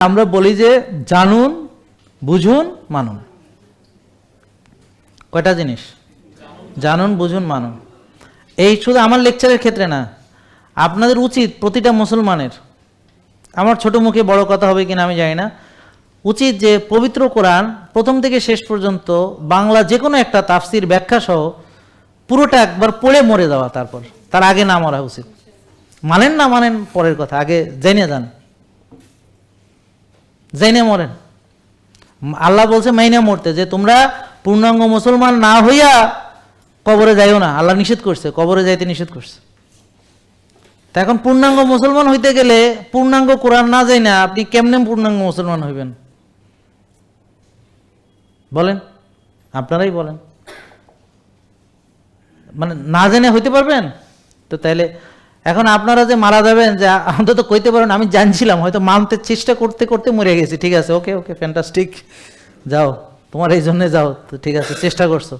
আমরা বলি যে জানুন, বুঝুন, মানুন। কয়টা জিনিস? জানুন, বুঝুন, মানুন। এই শুধু আমার লেকচারের ক্ষেত্রে না, আপনাদের উচিত প্রতিটা মুসলমানের, আমার ছোট মুখে বড় কথা হবে কিনা আমি জানি না, উচিত যে পবিত্র কোরআন প্রথম থেকে শেষ পর্যন্ত বাংলা যে কোনো একটা তাফসির ব্যাখ্যা সহ পুরোটা একবার পড়ে মরে যাওয়া তারপর। তার আগে না মরা উচিত। মানেন না মানেন পরের কথা, আগে জেনে যান। জেনে মরেন। আল্লাহ বলছে, মাইনে মরতে। যে তোমরা পূর্ণাঙ্গ মুসলমান না হইয়া কবরে যাইও না। আল্লাহ নিষেধ করছে, কবরে যাইতে নিষেধ করছে। তা এখন পূর্ণাঙ্গ মুসলমান হইতে গেলে পূর্ণাঙ্গ কোরআন না যাই না আপনি কেমনে পূর্ণাঙ্গ মুসলমান হইবেন? বলেন, আপনারাই বলেন। মানে না জেনে হইতে পারবেন? তো তাইলে এখন আপনারা যে মারা যাবেন, যে অন্তত কইতে পারেন, আমি জানছিলাম, হয়তো মানতে চেষ্টা করতে করতে মরে গেছি। ঠিক আছে, ওকে ওকে ফ্যান্টাস্টিক যাও, তোমার এই জন্যে যাও, তো ঠিক আছে, চেষ্টা করছ।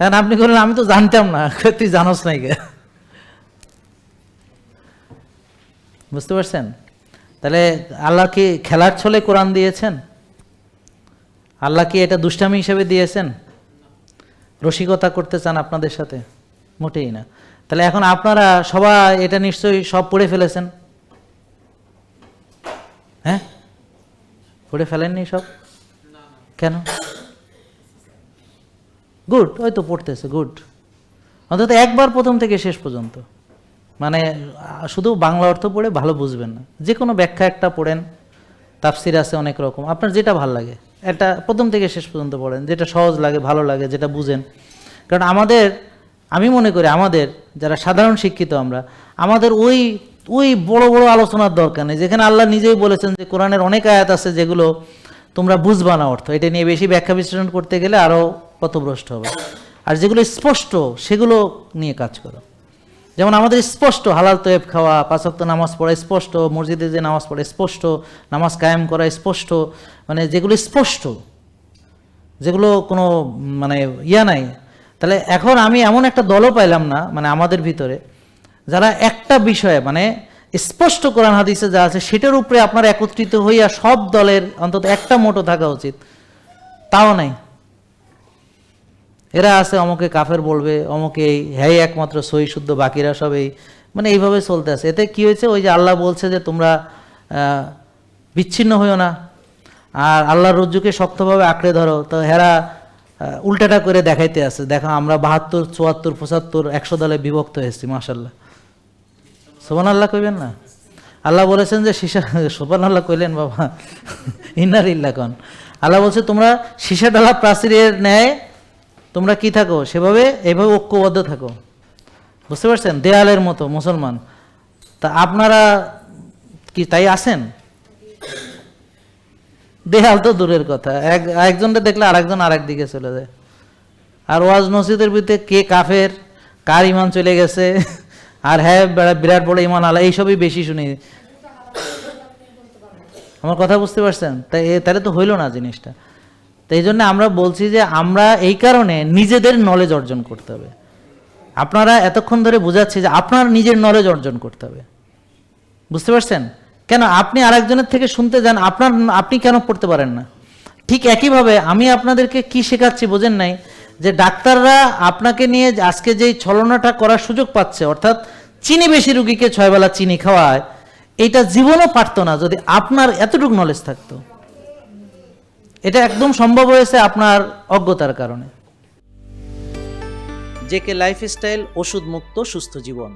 এখন আপনি বললেন আমি তো জানতাম না তুই জানোস নাই কে? বুঝতে পারছেন? তাহলে আল্লাহ কি খেলার ছলে কোরআন দিয়েছেন? আল্লাহ কি এটা দুষ্টামি হিসেবে দিয়েছেন? রসিকতা করতে চান আপনাদের সাথে? মোটেই না। তাহলে এখন আপনারা সবাই এটা নিশ্চয়ই সব পড়ে ফেলেছেন। হ্যাঁ? পড়ে ফেলেননি সব? কেন? গুড ওই তো পড়তেছে গুড অন্তত একবার প্রথম থেকে শেষ পর্যন্ত। মানে শুধু বাংলা অর্থ পড়ে ভালো বুঝবেন না। যে কোনো ব্যাখ্যা একটা পড়েন, তাফসির আছে অনেক রকম। আপনার যেটা ভালো লাগে এটা প্রথম থেকে শেষ পর্যন্ত পড়েন, যেটা সহজ লাগে, ভালো লাগে, যেটা বুঝেন। কারণ আমাদের আমি মনে করি আমাদের যারা সাধারণ শিক্ষিত আমরা, আমাদের ওই ওই বড় বড় আলোচনার দরকার নেই, যেখানে আল্লাহ নিজেই বলেছেন যে কোরআনের অনেক আয়াত আছে যেগুলো তোমরা বুঝবা না অর্থ। এটা নিয়ে বেশি ব্যাখ্যা বিশ্লেষণ করতে গেলে আরও পথভ্রষ্ট হবে। আর যেগুলো স্পষ্ট, সেগুলো নিয়ে কাজ করো। যেমন আমাদের স্পষ্ট হালাল তয়েব খাওয়া পাঁচক্ত নামাজ পড়া স্পষ্ট, মসজিদে যে নামাজ পড়া স্পষ্ট, নামাজ কায়েম করা স্পষ্ট মানে যেগুলো স্পষ্ট, যেগুলো কোনো মানে ইয়া নাই তাহলে এখন আমি এমন একটা দলও পাইলাম না মানে আমাদের ভিতরে, যারা একটা বিষয়ে মানে স্পষ্ট কোরআন হাদিসে যা আছে, সেটার উপরে আপনার একত্রিত হইয়া সব দলের অন্তত একটা মোটো থাকা উচিত। তাও নাই। এরা আছে, অমুকে কাফের বলবে, অমুকে এই হ্যাঁ একমাত্র সই শুদ্ধ, বাকিরা সব এই মানে এইভাবে চলতে আছে। এতে কি হয়েছে? ওই যে আল্লাহ বলছে যে তোমরা বিচ্ছিন্ন হইও না। আর আল্লাহর রজ্জুকে শক্তভাবে আঁকড়ে ধরো। তো হেরা উল্টাটা করে দেখাইতে আছে। দেখো আমরা বাহাত্তর, চুয়াত্তর, পঁচাত্তর, একশো দলে বিভক্ত হয়েছি মাসাল্লাহ সোমান আল্লাহ কইবেন না? আল্লাহ বলেছেন যে সীসা সোপান আল্লাহ কইলেন, বাবা। ইন্নার ইল্লা কন। আল্লাহ বলছে, তোমরা সীসা ডালা প্রাচীরের ন্যায় তোমরা কি থাকো? সেভাবে এভাবে ঐক্যবদ্ধ থাকো। বুঝতে পারছেন? দেয়ালের মতো, মুসলমান। তা আপনারা কি তাই আছেন? দেয়াল তো দূরের কথা। এক একজনটা দেখলে আরেকজন আরেক দিকে চলে যায়। আর ওয়াজ মসজিদের ভিতরে কে কাফের, কার ইমান চলে গেছে, আর হ্যাঁ বিরাট বড় ইমান আলা এইসবই বেশি শুনি। আমার কথা বুঝতে পারছেন? তাই তাহলে তো হইল না জিনিসটা। তো এই জন্য আমরা বলছি যে আমরা এই কারণে নিজেদের নলেজ অর্জন করতে হবে। আপনারা এতক্ষণ ধরে বোঝাচ্ছি যে আপনার নিজের নলেজ অর্জন করতে হবে। বুঝতে পারছেন? কেন আপনি আরেকজনের থেকে শুনতে যান, আপনার, আপনি কেন পড়তে পারেন না? ঠিক একইভাবে আমি আপনাদেরকে কি শেখাচ্ছি বোঝেন নাই, যে ডাক্তাররা আপনাকে নিয়ে আজকে যেই ছলনাটা করার সুযোগ পাচ্ছে, অর্থাৎ চিনি বেশি রুগীকে ছয়বেলা চিনি খাওয়ায়, এটা জীবনও পারতো না যদি আপনার এতটুকু নলেজ থাকতো। এটা একদম সম্ভব হয়েছে আপনার অজ্ঞতার কারণে। জেকে লাইফস্টাইল ওষুধ মুক্ত সুস্থ জীবন।